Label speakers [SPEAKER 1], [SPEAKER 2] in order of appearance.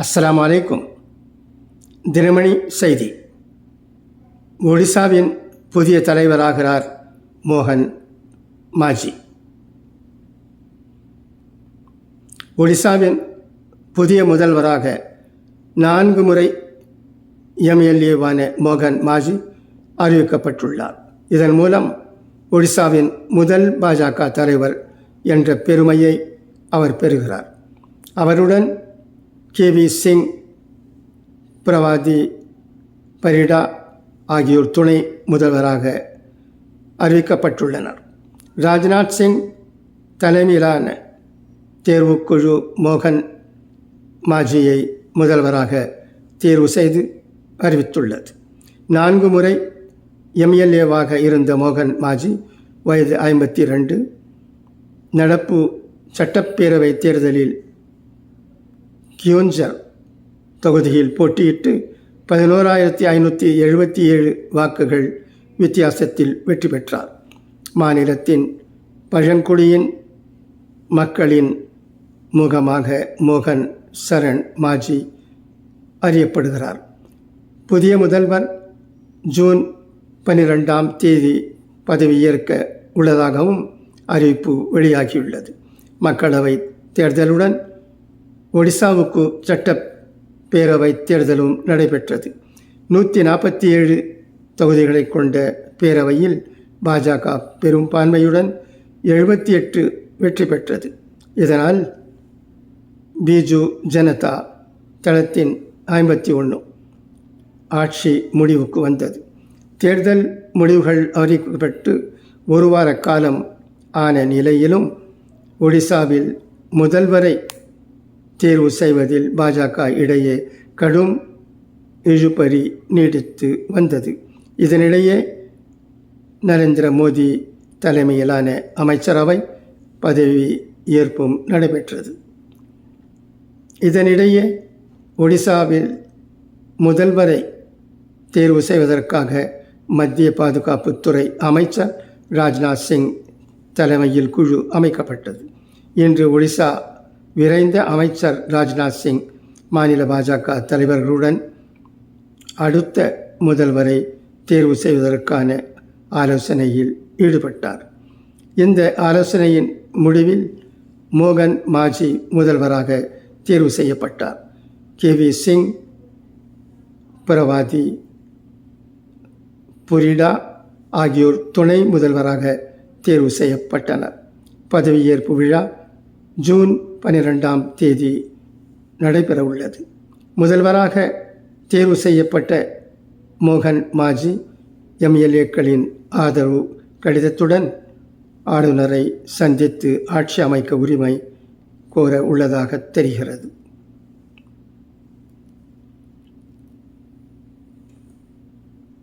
[SPEAKER 1] அஸ்லாம் அலைக்கும் தினமணி செய்தி. ஒடிசாவின் புதிய தலைவராகிறார் மோகன் மாஜி. ஒடிசாவின் புதிய முதல்வராக நான்கு முறை எம்எல்ஏவான மோகன் மாஜி அறிவிக்கப்பட்டுள்ளார். இதன் மூலம் ஒடிசாவின் முதல் பாஜக தலைவர் என்ற பெருமையை அவர் பெறுகிறார். அவருடன் கே வி சிங் பிரவாதி பரிடா ஆகியோர் துணை முதல்வராக அறிவிக்கப்பட்டுள்ளனர். ராஜ்நாத் சிங் தலைமையிலான தேர்வுக்குழு மோகன் மாஜியை முதல்வராக தேர்வு செய்து அறிவித்துள்ளது. நான்கு முறை எம்எல்ஏவாக இருந்த மோகன் மாஜி வயது ஐம்பத்தி ரெண்டு நடப்பு சட்டப்பேரவை தேர்தலில் கியோஞ்சர் தொகுதியில் போட்டியிட்டு பதினோராயிரத்தி ஐநூற்றி எழுபத்தி ஏழு வாக்குகள் வித்தியாசத்தில் வெற்றி பெற்றார். மாநிலத்தின் பழங்குடியின் மக்களின் முகமாக மோகன் சரண் மாஜி அறியப்படுகிறார். புதிய முதல்வர் ஜூன் பனிரெண்டாம் தேதி பதவியேற்க உள்ளதாகவும் அறிவிப்பு வெளியாகியுள்ளது. மக்களவை தேர்தலுடன் ஒடிசாவுக்கு சட்டப்பேரவை தேர்தலும் நடைபெற்றது. நூற்றி நாற்பத்தி ஏழு தொகுதிகளை கொண்ட பேரவையில் பாஜக பெரும்பான்மையுடன் எழுபத்தி எட்டு வெற்றி பெற்றது. இதனால் பிஜு ஜனதா தளத்தின் ஐம்பத்தி ஒன்று ஆட்சி முடிவுக்கு வந்தது. தேர்தல் முடிவுகள் அறிவிக்கப்பட்டு ஒரு வார காலம் ஆன நிலையிலும் ஒடிசாவில் முதல்வரை தேர்வு செய்வதில் பாஜக இடையே கடும் இழுபறி நீடித்து வந்தது. இதனிடையே நரேந்திர மோடி தலைமையிலான அமைச்சரவை பதவி ஏற்பும் நடைபெற்றது. இதனிடையே ஒடிசாவில் முதல்வரை தேர்வு செய்வதற்காக மத்திய பாதுகாப்புத்துறை அமைச்சர் ராஜ்நாத் சிங் தலைமையில் குழு அமைக்கப்பட்டது. இன்று ஒடிசா விரைந்த அமைச்சர் ராஜ்நாத் சிங் மாநில பாஜக தலைவர்களுடன் அடுத்த முதல்வரை தேர்வு செய்வதற்கான ஆலோசனையில் ஈடுபட்டார். இந்த ஆலோசனையின் முடிவில் மோகன் மாஜி முதல்வராக தேர்வு செய்யப்பட்டார். கே வி சிங் பிரவாதி புரிடா ஆகியோர் துணை முதல்வராக தேர்வு செய்யப்பட்டனர். பதவியேற்பு விழா ஜூன் பனிரெண்டாம் தேதி நடைபெறவுள்ளது. முதல்வராக தேர்வு செய்யப்பட்ட மோகன் மாஜி எம்எல்ஏக்களின் ஆதரவு கடிதத்துடன் ஆளுநரை சந்தித்து ஆட்சி அமைக்க உரிமை கோர உள்ளதாக தெரிகிறது.